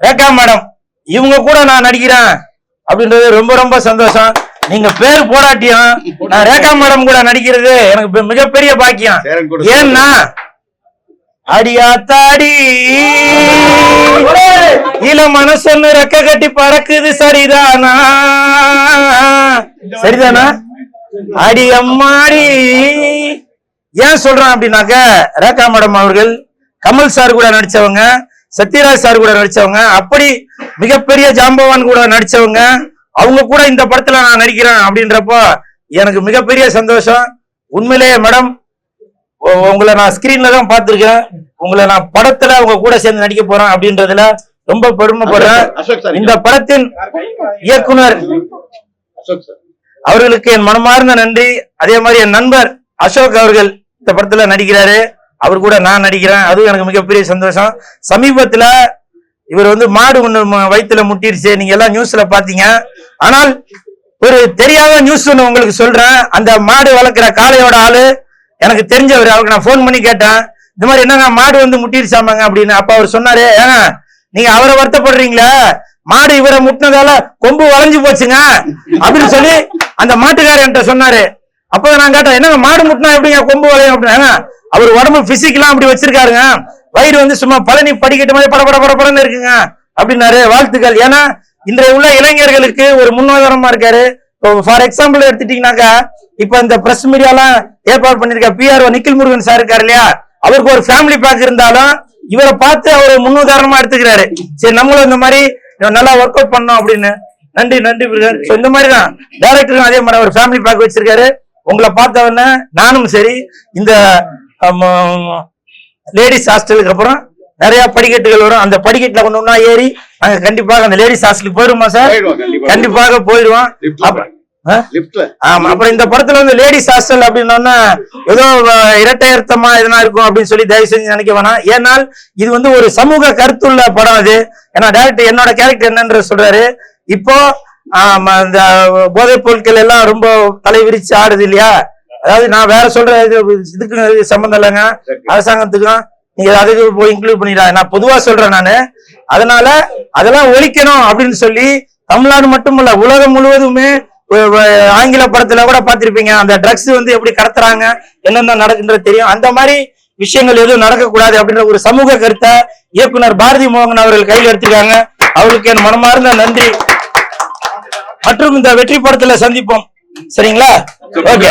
Rekha madam இவங்க கூட நான் நடிக்கிறேன் அப்படின்றது ரொம்ப ரொம்ப சந்தோஷம். நீங்க பேர் போடாட்டியும் நான் ரேகா மேடம் கூட நடிக்கிறது எனக்கு மிகப்பெரிய பாக்கியம். ஏன்னா அடியாத்தாடி இள மனசொன்னு ரெக்க கட்டி பறக்குது சரிதானா? சரிதானா? அடி அம்மாடி. ஏன் சொல்றேன் அப்படின்னாக்க ரேகா மேடம் அவர்கள் கமல் சார் கூட நடிச்சவங்க. சத்யராஜ் சார் கூட நடிச்சவங்க அப்படி மிகப்பெரிய ஜாம்பவான் கூட நடிச்சவங்க அவங்க கூட இந்த படத்துல நான் நடிக்கிறேன் அப்படின்றப்போ எனக்கு மிகப்பெரிய சந்தோஷம். உண்மையிலேயே மேடம் உங்களை நான் ஸ்கிரீன்ல தான் பார்த்திருக்கேன். உங்களை நான் படத்துல உங்க கூட சேர்ந்து நடிக்க போறேன் அப்படின்றதுல ரொம்ப பெருமைப்படுறேன். இந்த படத்தின் இயக்குனர் அவர்களுக்கு என் மனமார்ந்த நன்றி. அதே மாதிரி என் நண்பர் அசோக் அவர்கள் இந்த படத்துல நடிக்கிறாரு. அவர் கூட நான் நடிக்கிறேன். அதுவும் எனக்கு மிகப்பெரிய சந்தோஷம். சமீபத்துல இவர் வந்து மாடு ஒன்று வயிற்றுல முட்டிருச்சு. நீங்க எல்லாம் நியூஸ்ல பாத்தீங்க ஆனால் ஒரு தெரியாத நியூஸ் ஒன்று உங்களுக்கு சொல்றேன். அந்த மாடு வளர்க்குற காளையோட ஆளு எனக்கு தெரிஞ்சவர். அவருக்கு நான் ஃபோன் பண்ணி கேட்டேன். இந்த மாதிரி என்னங்க மாடு வந்து முட்டிருச்சாமாங்க அப்படின்னு அப்ப அவர் சொன்னாரு ஏங்க நீங்க அவரை வருத்தப்படுறீங்களே? மாடு இவரை முட்டினதால கொம்பு வளைஞ்சு போச்சுங்க. அப்படின்னு சொல்லி அந்த மாட்டுக்காரர் என்கிட்ட சொன்னாரு. அப்ப நான் கேட்டேன் என்னங்க மாடு முட்டினா எப்படிங்க கொம்பு வளையும்? அப்படின்னு. அவர் உடம்பு பிசிக்கலாம் அப்படி வச்சிருக்காருங்க. வயிறு வந்து சும்மா பழனி படிக்கட்டு மாதிரி படபட பட இருக்குங்க. அப்படின்னாரு வாழ்த்துக்கள். ஏன்னா இன்றைய உள்ள இளைஞர்களுக்கு ஒரு முன்னுதாரணமா இருக்காரு. ஃபார் எக்ஸாம்பிள் எடுத்துட்டீங்கன்னாக்கா இப்ப இந்த பிரஸ் மீடியாலாம் ஏற்பாடு பண்ணிருக்க பிஆர்ஓ நிக்கில் முருகன் சார் இருக்காரு இல்லையா? அவருக்கு ஒரு ஃபேமிலி பேக் இருந்தாலும் இவரை பார்த்து அவர் முன்னுதாரணமா எடுத்துக்கிறாரு. சரி நம்மளும் இந்த மாதிரி நல்லா ஒர்க் அவுட் பண்ணோம் அப்படின்னு. நன்றி நன்றி பிரதர் இந்த மாதிரி தான் டேரக்டரும் அதே மாதிரி ஒரு ஃபேமிலி பேக் வச்சிருக்காரு. உங்களை பார்த்த நானும் சரி இந்த லேடிஸ் ஹாஸ்டலுக்கு அப்புறம் நிறைய படிக்கட்டுகள் வரும். அந்த படிக்கட்டுல கொண்டு ஒண்ணா ஏறி நாங்க கண்டிப்பாக அந்த லேடிஸ் ஹாஸ்டலுக்கு போயிடுமா சார் போயிடுவோம் கண்டிப்பா கண்டிப்பாக போயிடுவோம். ஆமா அப்புறம் இந்த படத்துல வந்து லேடிஸ் ஹாஸ்டல் அப்படின்னா ஏதோ அஹ், இரட்டை அர்த்தமா எதனா இருக்கும் அப்படின்னு சொல்லி தயவு செஞ்சு நினைக்க வேணாம். ஏனால் இது வந்து ஒரு சமூக கருத்துள்ள படம் அது. ஏன்னா டேரக்டர் என்னோட கேரக்டர் என்னன்ற சொல்றாரு. இப்போ இந்த போதைப் பொருட்கள் எல்லாம் ரொம்ப தலை விரிச்சு ஆடுது இல்லையா? அதாவது நான் வேற சொல்ற இது இதுக்கு இது சம்மந்தம் இல்லைங்க அரசாங்கத்துக்கும் நீங்க அதுக்கு போய் இன்க்ளூட் பண்ணிடுறாங்க நான் பொதுவா சொல்றேன் நானு. அதனால அதெல்லாம் ஒழிக்கணும் அப்படின்னு சொல்லி தமிழ்நாடு மட்டுமல்ல உலகம் முழுவதுமே ஆங்கில படத்துல கூட பார்த்திருப்பீங்க. அந்த ட்ரக்ஸ் வந்து எப்படி கடத்துறாங்க என்னென்ன நடக்குன்றது தெரியும். அந்த மாதிரி விஷயங்கள் எதுவும் நடக்கக்கூடாது அப்படின்ற ஒரு சமூக கருத்தை இயக்குனர் பாரதி மோகன் அவர்கள் கையில் எடுத்திருக்காங்க. அவருக்கு என் மனமார்ந்த நன்றி. மற்றும் இந்த வெற்றி படத்துல சந்திப்போம். சரிங்களா? ஓகே